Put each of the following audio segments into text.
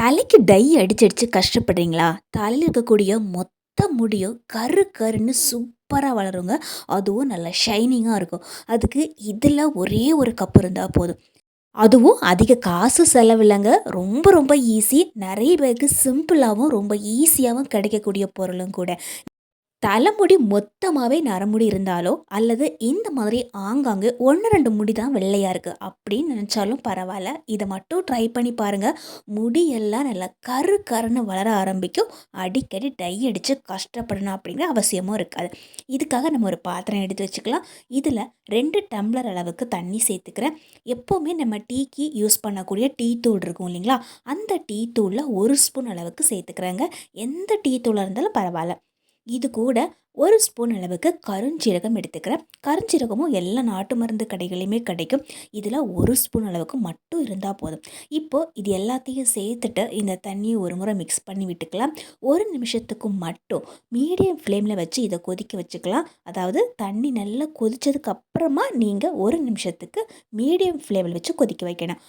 தலைக்கு டை அடிச்சு கஷ்டப்படுறீங்களா? தலையில் இருக்கக்கூடிய மொத்த முடியும் கரு கருன்னு சூப்பராக வளருங்க. அதுவும் நல்லா ஷைனிங்காக இருக்கும். அதுக்கு இதில் ஒரே ஒரு கப் இருந்தால் போதும். அதுவும் அதிக காசு செலவில்லைங்க. ரொம்ப ரொம்ப ஈஸி நிறைய பேருக்கு சிம்பிளாகவும் ரொம்ப ஈஸியாகவும் கிடைக்கக்கூடிய பொருளும் கூட. தலைமுடி மொத்தமாகவே நரமுடி இருந்தாலோ அல்லது இந்த மாதிரி ஆங்காங்கே ஒன்று ரெண்டு முடி தான் வெள்ளையாக இருக்குது அப்படின்னு நினச்சாலும் பரவாயில்ல. இதை மட்டும் ட்ரை பண்ணி பாருங்கள் முடியெல்லாம் நல்லா கரு கருன்னு வளர ஆரம்பிக்கும். அடிக்கடி டை அடித்து கஷ்டப்படணும் அப்படிங்கிற அவசியமும் இருக்காது. இதுக்காக நம்ம ஒரு பாத்திரம் எடுத்து வச்சுக்கலாம். இதில் ரெண்டு டம்ளர் அளவுக்கு தண்ணி சேர்த்துக்கிறேன். எப்போவுமே நம்ம டீக்கு யூஸ் பண்ணக்கூடிய டீ தூள் இருக்கும் இல்லைங்களா? அந்த டீ தூளில் ஒரு ஸ்பூன் அளவுக்கு சேர்த்துக்கிறேங்க. எந்த டீ தூளாக இருந்தாலும் பரவாயில்ல. இது கூட ஒரு ஸ்பூன் அளவுக்கு கருஞ்சீரகம் எடுத்துக்கிறேன். கருஞ்சீரகமும் எல்லா நாட்டு மருந்து கடைகளையுமே கிடைக்கும். இதில் ஒரு ஸ்பூன் அளவுக்கு மட்டும் இருந்தால் போதும். இப்போது இது எல்லாத்தையும் சேர்த்துட்டு இந்த தண்ணியை ஒரு முறை மிக்ஸ் பண்ணி விட்டுக்கலாம். ஒரு நிமிஷத்துக்கு மட்டும் மீடியம் ஃப்ளேமில் வச்சு இதை கொதிக்க வச்சுக்கலாம். அதாவது தண்ணி நல்லா கொதித்ததுக்கு அப்புறமா நீங்கள் ஒரு நிமிஷத்துக்கு மீடியம் ஃப்ளேமில் வச்சு கொதிக்க வைக்கணும்.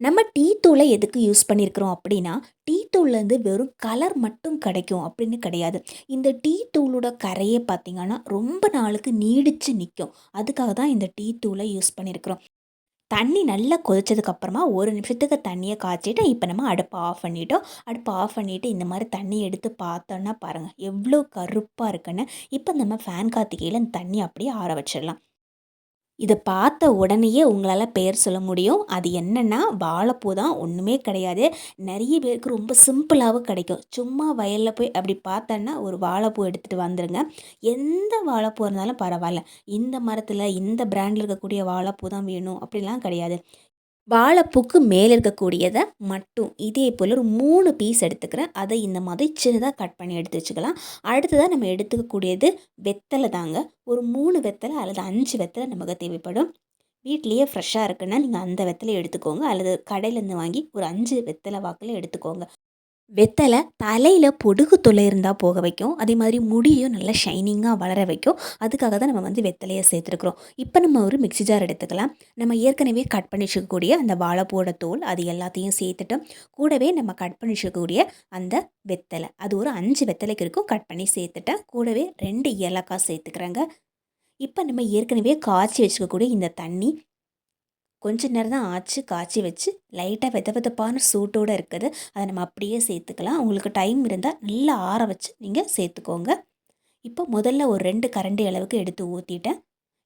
நம்ம டீ தூளை எதுக்கு யூஸ் பண்ணியிருக்கிறோம் அப்படின்னா டீ தூள்லேருந்து வெறும் கலர் மட்டும் கிடைக்கும் அப்படின்னு கிடையாது. இந்த டீ தூளோட கரையை பார்த்திங்கன்னா ரொம்ப நாளுக்கு நீடித்து நிற்கும் அதுக்காக தான் இந்த டீ தூளை யூஸ் பண்ணியிருக்கிறோம் தண்ணி நல்லா கொதிச்சதுக்கப்புறமா ஒரு நிமிஷத்துக்கு தண்ணியை காய்ச்சிட்டு இப்போ நம்ம அடுப்பை ஆஃப் பண்ணிட்டோம். அடுப்பை ஆஃப் பண்ணிவிட்டு இந்த மாதிரி தண்ணி எடுத்து பார்த்தோன்னா பாருங்கள் எவ்வளோ கருப்பாக இருக்குன்னு. இப்போ நம்ம ஃபேன் காத்திக்கையில் இந்த தண்ணி அப்படியே ஆற வச்சிடலாம். இதை பார்த்த உடனேயே உங்களால் பெயர் சொல்ல முடியும். அது என்னென்னா வாழைப்பூ தான் ஒன்றுமே கிடையாது. நிறைய பேருக்கு ரொம்ப சிம்பிளாகவும் கிடைக்கும். சும்மா வயலில் போய் அப்படி பார்த்தோன்னா ஒரு வாழைப்பூ எடுத்துகிட்டு வந்துடுங்க எந்த வாழைப்பூ இருந்தாலும் பரவாயில்ல. இந்த மரத்தில் இந்த பிராண்டில் இருக்கக்கூடிய வாழைப்பூ தான் வேணும். அப்படிலாம் கிடையாது. வாழைப்பூக்கு மேலே இருக்கக்கூடியதை மட்டும் இதே போல் ஒரு மூணு பீஸ் எடுத்துக்கிறேன். அதை இந்த மாதிரி சின்னதாக கட் பண்ணி எடுத்து வச்சுக்கலாம். அடுத்ததாக நம்ம எடுத்துக்கக்கூடியது வெத்தலை தாங்க. ஒரு மூணு வெத்தலை அல்லது அஞ்சு வெத்தலை நமக்கு தேவைப்படும். வீட்லேயே ஃப்ரெஷ்ஷாக இருக்குன்னா நீங்கள் அந்த வெத்தலை எடுத்துக்கோங்க. அல்லது கடையிலேருந்து வாங்கி ஒரு அஞ்சு வெத்தலை வாக்கில் எடுத்துக்கோங்க. வெத்தலை தலையில் பொடுகு தொல்லை இருந்தால் போக வைக்கும். அதே மாதிரி முடியும் நல்லா ஷைனிங்காக வளர வைக்கும். அதுக்காக தான் நம்ம வந்து வெத்தலையை சேர்த்துருக்குறோம். இப்போ நம்ம ஒரு மிக்சி ஜார் எடுத்துக்கலாம். நம்ம ஏற்கனவே கட் பண்ணி வச்சுக்கக்கூடிய அந்த வாழைப்பூட தோல் அது எல்லாத்தையும் சேர்த்துட்டு கூடவே நம்ம கட் பண்ணி வச்சுக்கக்கூடிய அந்த வெத்தலை. அது ஒரு அஞ்சு வெத்தலைக்கு இருக்கும். கட் பண்ணி சேர்த்துட்டேன் கூடவே ரெண்டு ஏலக்காய் சேர்த்துக்கிறேங்க. இப்போ நம்ம ஏற்கனவே காய்ச்சி வச்சுக்கக்கூடிய இந்த தண்ணி கொஞ்ச நேரம் தான் ஆச்சு காய்ச்சி வச்சு லைட்டாக வெத வெதப்பான சூட்டோடு இருக்குது. அதை நம்ம அப்படியே சேர்த்துக்கலாம். உங்களுக்கு டைம் இருந்தால் நல்லா ஆற வச்சு நீங்கள் சேர்த்துக்கோங்க. இப்போ முதல்ல ஒரு ரெண்டு கரண்டி அளவுக்கு எடுத்து ஊற்றிட்டேன்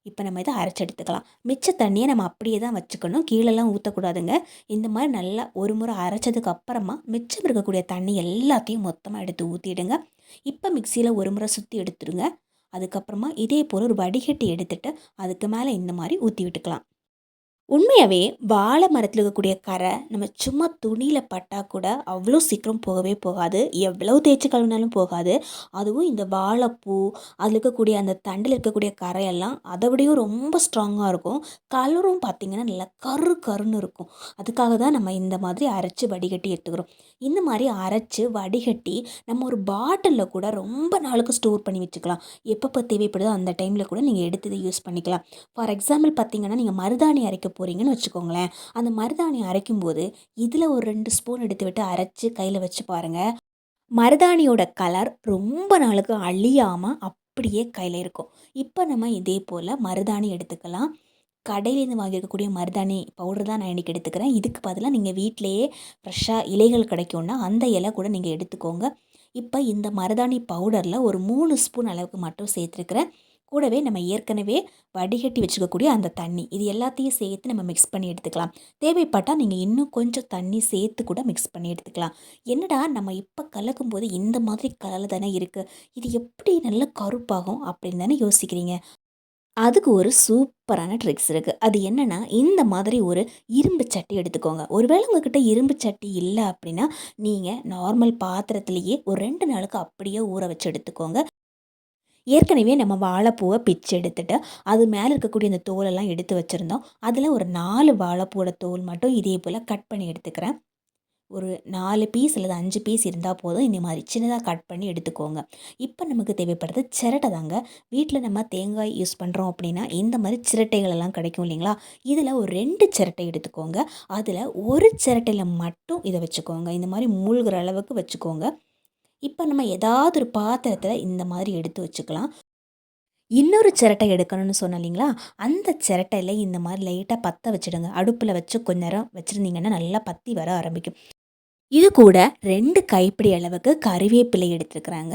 இப்போ நம்ம இதை அரைச்சி எடுத்துக்கலாம். மிச்ச தண்ணியை நம்ம அப்படியே தான் வச்சுக்கணும். கீழெல்லாம் ஊற்றக்கூடாதுங்க இந்த மாதிரி நல்லா ஒரு முறை அரைச்சதுக்கு அப்புறமா மிச்சம் இருக்கக்கூடிய தண்ணி எல்லாத்தையும் மொத்தமாக எடுத்து ஊற்றிடுங்க இப்போ மிக்சியில் ஒரு முறை சுற்றி எடுத்துடுங்க. அதுக்கப்புறமா இதே போல் ஒரு வடிகட்டி எடுத்துகிட்டு அதுக்கு மேலே இந்த மாதிரி ஊற்றி விட்டுக்கலாம். உண்மையாகவே வாழை மரத்தில் இருக்கக்கூடிய கரை நம்ம சும்மா துணியில் பட்டால் கூட அவ்வளோ சீக்கிரம் போகவே போகாது. எவ்வளோ தேய்ச்சி கழுவினாலும் போகாது. அதுவும் இந்த வாழைப்பூ அதில் இருக்கக்கூடிய அந்த தண்டில் இருக்கக்கூடிய கரையெல்லாம் அதை விடையும் ரொம்ப ஸ்ட்ராங்காக இருக்கும். கலரும் பார்த்திங்கன்னா நல்லா கரு கருன்னு இருக்கும். அதுக்காக தான் நம்ம இந்த மாதிரி அரைச்சி வடிகட்டி எடுத்துக்கிறோம். இந்த மாதிரி அரைச்சி வடிகட்டி நம்ம ஒரு பாட்டிலில் கூட ரொம்ப நாளுக்கு ஸ்டோர் பண்ணி வச்சுக்கலாம். எப்பப்போ தேவைப்படுதோ அந்த டைமில் கூட நீங்கள் எடுத்து யூஸ் பண்ணிக்கலாம். ஃபார் எக்ஸாம்பிள் பார்த்திங்கன்னா நீங்கள் மருதாணி அரைக்க போகிறீங்கன்னு வச்சுக்கோங்களேன். அந்த மருதாணி அரைக்கும்போது இதில் ஒரு ரெண்டு ஸ்பூன் எடுத்து விட்டு அரைச்சி கையில் வச்சு பாருங்கள் மருதாணியோட கலர் ரொம்ப நாளுக்கு அழியாமல் அப்படியே கையில் இருக்கும். இப்போ நம்ம இதே போல் மருதாணி எடுத்துக்கலாம். கடையிலேருந்து வாங்கியிருக்கக்கூடிய மருதாணி பவுடர் தான் நான் இன்றைக்கி எடுத்துக்கிறேன். இதுக்கு பதிலாக நீங்கள் வீட்டிலையே ஃப்ரெஷ்ஷாக இலைகள் கிடைக்கும்னா அந்த இலை கூட நீங்கள் எடுத்துக்கோங்க. இப்போ இந்த மருதாணி பவுடரில் ஒரு மூணு ஸ்பூன் அளவுக்கு மட்டும் சேர்த்துருக்குறேன். கூடவே நம்ம ஏற்கனவே வடிகட்டி வச்சுக்கக்கூடிய அந்த தண்ணி இது எல்லாத்தையும் சேர்த்து நம்ம மிக்ஸ் பண்ணி எடுத்துக்கலாம். தேவைப்பட்டால் நீங்கள் இன்னும் கொஞ்சம் தண்ணி சேர்த்து கூட மிக்ஸ் பண்ணி எடுத்துக்கலாம். என்னடா நம்ம இப்போ கலக்கும் போது இந்த மாதிரி கலர் தானே இருக்குது இது எப்படி நல்ல கருப்பாகும் அப்படின்னு தானே யோசிக்கிறீங்க. அதுக்கு ஒரு சூப்பரான ட்ரிக்ஸ் இருக்குது அது என்னென்னா இந்த மாதிரி ஒரு இரும்பு சட்டி எடுத்துக்கோங்க. ஒருவேளை உங்ககிட்ட இரும்பு சட்டி இல்லை அப்படின்னா நீங்கள் நார்மல் பாத்திரத்துலேயே ஒரு ரெண்டு நாளுக்கு அப்படியே ஊற வச்சு எடுத்துக்கோங்க. ஏற்கனவே நம்ம வாழைப்பூவை பிச்சு எடுத்துட்டு அது மேலே இருக்கக்கூடிய அந்த தோலெல்லாம் எடுத்து வச்சுருந்தோம். அதில் ஒரு நாலு வாழைப்பூவோட தோல் மட்டும் இதே போல் கட் பண்ணி எடுத்துக்கிறேன். ஒரு நாலு பீஸ் அல்லது அஞ்சு பீஸ் இருந்தால் போதும். இந்த மாதிரி சின்னதாக கட் பண்ணி எடுத்துக்கோங்க. இப்போ நமக்கு தேவைப்படுறது சிரட்டை தாங்க. வீட்டில் நம்ம தேங்காய் யூஸ் பண்ணுறோம் அப்படின்னா இந்த மாதிரி சிரட்டைகள் எல்லாம் கிடைக்கும் இல்லைங்களா? இதில் ஒரு ரெண்டு சிரட்டை எடுத்துக்கோங்க. அதில் ஒரு சிரட்டையில் மட்டும் இதை வச்சுக்கோங்க. இந்த மாதிரி மூழ்கிற அளவுக்கு வச்சுக்கோங்க. இப்போ நம்ம ஏதாவது ஒரு பாத்திரத்தில் இந்த மாதிரி எடுத்து வச்சுக்கலாம். இன்னொரு சிரட்டை எடுக்கணும்னு சொன்னோம் இல்லைங்களா? அந்த சிரட்டையில் இந்த மாதிரி லைட்டாக பற்ற வச்சுடுங்க. அடுப்பில் வச்சு கொஞ்ச நேரம் வச்சுருந்தீங்கன்னா நல்லா பற்றி வர ஆரம்பிக்கும். இது கூட ரெண்டு கைப்பிடி அளவுக்கு கருவேப்பிலை எடுத்துருக்குறாங்க.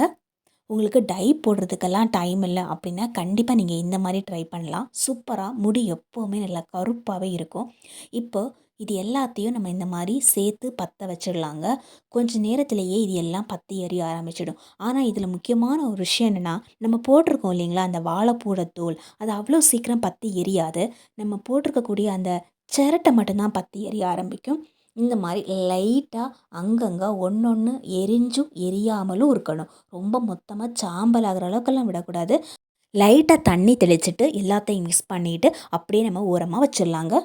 உங்களுக்கு டை போடுறதுக்கெல்லாம் டைம் இல்லை அப்படின்னா கண்டிப்பாக நீங்கள் இந்த மாதிரி ட்ரை பண்ணலாம். சூப்பராக முடி எப்போவுமே நல்லா கருப்பாகவே இருக்கும். இப்போ இது எல்லாத்தையும் நம்ம இந்த மாதிரி சேர்த்து பற்ற வச்சிடலாங்க. கொஞ்சம் நேரத்திலேயே இது எல்லாம் பற்றி எறிய ஆரம்பிச்சிடும். ஆனால் இதில் முக்கியமான ஒரு விஷயம் என்னென்னா நம்ம போட்டிருக்கோம் இல்லைங்களா அந்த வாழைப்பூட தோல். அது அவ்வளோ சீக்கிரம் பற்றி எரியாது. நம்ம போட்டிருக்கக்கூடிய அந்த சிரட்டை மட்டும்தான் பற்றி எரிய ஆரம்பிக்கும். இந்த மாதிரி லைட்டாக அங்கங்கே ஒன்று ஒன்று எரிஞ்சும் எரியாமலும் இருக்கணும். ரொம்ப மொத்தமாக சாம்பல் ஆகிற அளவுக்கெல்லாம் விடக்கூடாது. லைட்டாக தண்ணி தெளிச்சிட்டு எல்லாத்தையும் மிக்ஸ் பண்ணிவிட்டு அப்படியே நம்ம ஓரமாக வச்சிடலாங்க.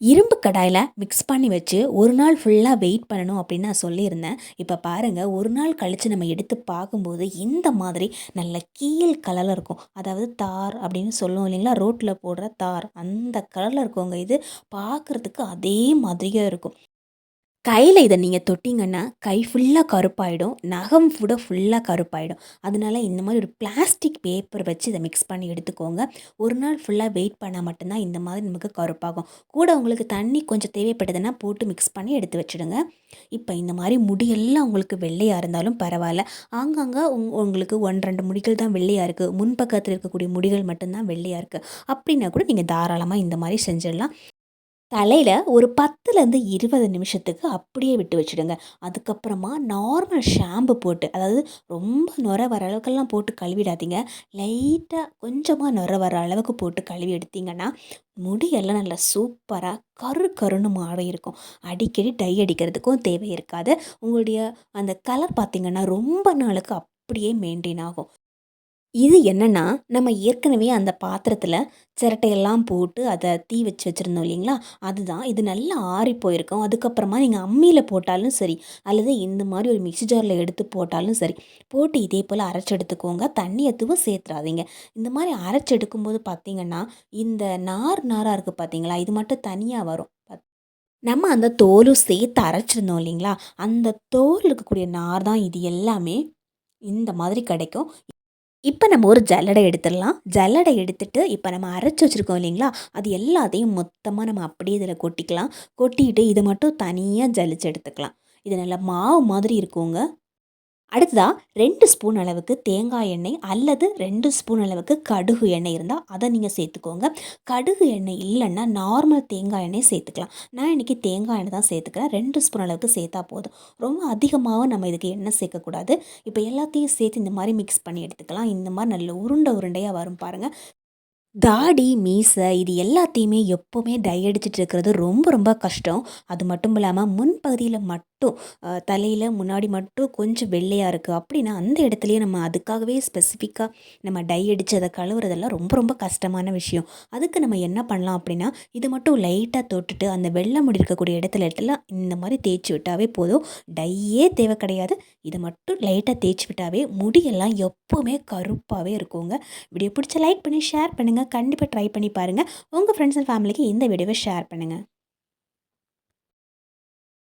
இரும்பு கடாயில் மிக்ஸ் பண்ணி வச்சு ஒரு நாள் ஃபுல்லாக வெயிட் பண்ணணும் அப்படின்னு நான் சொல்லியிருந்தேன். இப்போ பாருங்கள் ஒரு நாள் கழித்து நம்ம எடுத்து பார்க்கும்போது இந்த மாதிரி நல்ல கீழ் கலரில் இருக்கும். அதாவது தார் அப்படின்னு சொல்லுவோம் இல்லைங்களா? ரோட்டில் போடுற தார். அந்த கலரில் இருக்கவங்க இது பார்க்குறதுக்கு அதே மாதிரியே இருக்கும். கையில் இதை நீங்கள் தொட்டிங்கன்னா கை ஃபுல்லாக கருப்பாயிடும். நகம் கூட ஃபுல்லாக கருப்பாயிடும். அதனால இந்த மாதிரி ஒரு பிளாஸ்டிக் பேப்பர் வச்சு இதை மிக்ஸ் பண்ணி எடுத்துக்கோங்க. ஒரு நாள் ஃபுல்லாக வெயிட் பண்ணால் மட்டும்தான் இந்த மாதிரி நமக்கு கருப்பாகும். கூட உங்களுக்கு தண்ணி கொஞ்சம் தேவைப்படுதுன்னா போட்டு மிக்ஸ் பண்ணி எடுத்து வச்சுடுங்க. இப்போ இந்த மாதிரி முடியெல்லாம் உங்களுக்கு வெள்ளையாக இருந்தாலும் பரவாயில்ல. ஆங்காங்கே உங் உங்களுக்கு ஒன் ரெண்டு முடிகள் தான் வெள்ளையாக இருக்குது முன்பக்கத்தில் இருக்கக்கூடிய முடிகள் மட்டும்தான் வெள்ளையாக இருக்குது அப்படின்னா கூட நீங்கள் தாராளமாக இந்த மாதிரி செஞ்சிடலாம். தலையில் ஒரு பத்துலேருந்து இருபது நிமிஷத்துக்கு அப்படியே விட்டு வச்சுடுங்க. அதுக்கப்புறமா நார்மல் ஷாம்பு போட்டு அதாவது ரொம்ப நுர வர அளவுக்கெல்லாம் போட்டு கழுவிடாதீங்க. லைட்டாக கொஞ்சமாக நுர வர அளவுக்கு போட்டு கழுவி எடுத்திங்கன்னா முடியெல்லாம் நல்லா சூப்பராக கரு கருன்னு மாறி இருக்கும். அடிக்கடி டை அடிக்கிறதுக்கும் தேவை இருக்காது. உங்களுடைய அந்த கலர் பார்த்திங்கன்னா ரொம்ப நாளுக்கு அப்படியே மெயின்டைன் ஆகும். இது என்னென்னா நம்ம ஏற்கனவே அந்த பாத்திரத்தில் சிரட்டையெல்லாம் போட்டு அதை தீ வச்சு வச்சுருந்தோம் இல்லைங்களா? அதுதான். இது நல்லா ஆறி போயிருக்கும். அதுக்கப்புறமா நீங்கள் அம்மியில் போட்டாலும் சரி அல்லது இந்த மாதிரி ஒரு மிக்சி ஜாரில் எடுத்து போட்டாலும் சரி போட்டு இதே போல் அரைச்சி எடுத்துக்கோங்க. தண்ணி எதுவும் சேர்த்துறாதீங்க. இந்த மாதிரி அரைச்சி எடுக்கும்போது பார்த்திங்கன்னா இந்த நார் நாராக இருக்குது பார்த்தீங்களா இது மட்டும் தனியாக வரும். நம்ம அந்த தோலும் சேர்த்து அரைச்சிருந்தோம் இல்லைங்களா? அந்த தோல் இருக்கக்கூடிய நார் தான் இது எல்லாமே இந்த மாதிரி கிடைக்கும். இப்போ நம்ம ஒரு ஜல்லடை எடுத்துடலாம். ஜல்லடை எடுத்துட்டு இப்போ நம்ம அரைச்சி வச்சுருக்கோம் இல்லைங்களா? அது எல்லாத்தையும் மொத்தமாக நம்ம அப்படியே இதில் கொட்டிக்கலாம். கொட்டிட்டு இதை மட்டும் தனியாக ஜலிச்சு எடுத்துக்கலாம். இது நல்லா மாவு மாதிரி இருக்குங்க. அடுத்ததாக ரெண்டு ஸ்பூன் அளவுக்கு தேங்காய் எண்ணெய் அல்லது ரெண்டு ஸ்பூன் அளவுக்கு கடுகு எண்ணெய் இருந்தால் அதை நீங்கள் சேர்த்துக்கோங்க. கடுகு எண்ணெய் இல்லைன்னா நார்மல் தேங்காய் எண்ணெய் சேர்த்துக்கலாம். நான் இன்றைக்கி தேங்காய் எண்ணெய் தான் சேர்த்துக்கிறேன். ரெண்டு ஸ்பூன் அளவுக்கு சேர்த்தா போதும். ரொம்ப அதிகமாகவும் நம்ம இதுக்கு எண்ணெய் சேர்க்கக்கூடாது. இப்போ எல்லாத்தையும் சேர்த்து இந்த மாதிரி மிக்ஸ் பண்ணி எடுத்துக்கலாம். இந்த மாதிரி நல்ல உருண்டை உருண்டையாக வரும் பாருங்கள் தாடி மீசை இது எல்லாத்தையுமே எப்போவுமே டை அடிச்சிட்டு இருக்கிறது ரொம்ப ரொம்ப கஷ்டம். அது மட்டும் இல்லாமல் முன்பகுதியில் மட்டும் தலையில் முன்னாடி மட்டும் கொஞ்சம் வெள்ளையாக இருக்குது அப்படின்னா அந்த இடத்துலையே நம்ம அதுக்காகவே ஸ்பெசிஃபிக்காக நம்ம டை அடித்து அதை கழுவுறதெல்லாம் ரொம்ப ரொம்ப கஷ்டமான விஷயம். அதுக்கு நம்ம என்ன பண்ணலாம் அப்படின்னா இது மட்டும் லைட்டாக தொட்டுட்டு அந்த வெள்ளை முடி இருக்கக்கூடிய இடத்துல இடத்துல இந்த மாதிரி தேய்ச்சி விட்டாவே போதும். டையே தேவை கிடையாது. இதை மட்டும் லைட்டாக தேய்ச்சி விட்டாவே முடியெல்லாம் எப்போவுமே கருப்பாகவே இருக்குங்க. வீடியோ பிடிச்ச லைக் பண்ணி ஷேர் பண்ணுங்கள் கண்டிப்பாக ட்ரை பண்ணி பாருங்கள் உங்கள் ஃப்ரெண்ட்ஸ் அண்ட் ஃபேமிலிக்கு இந்த வீடியோவை ஷேர் பண்ணுங்கள்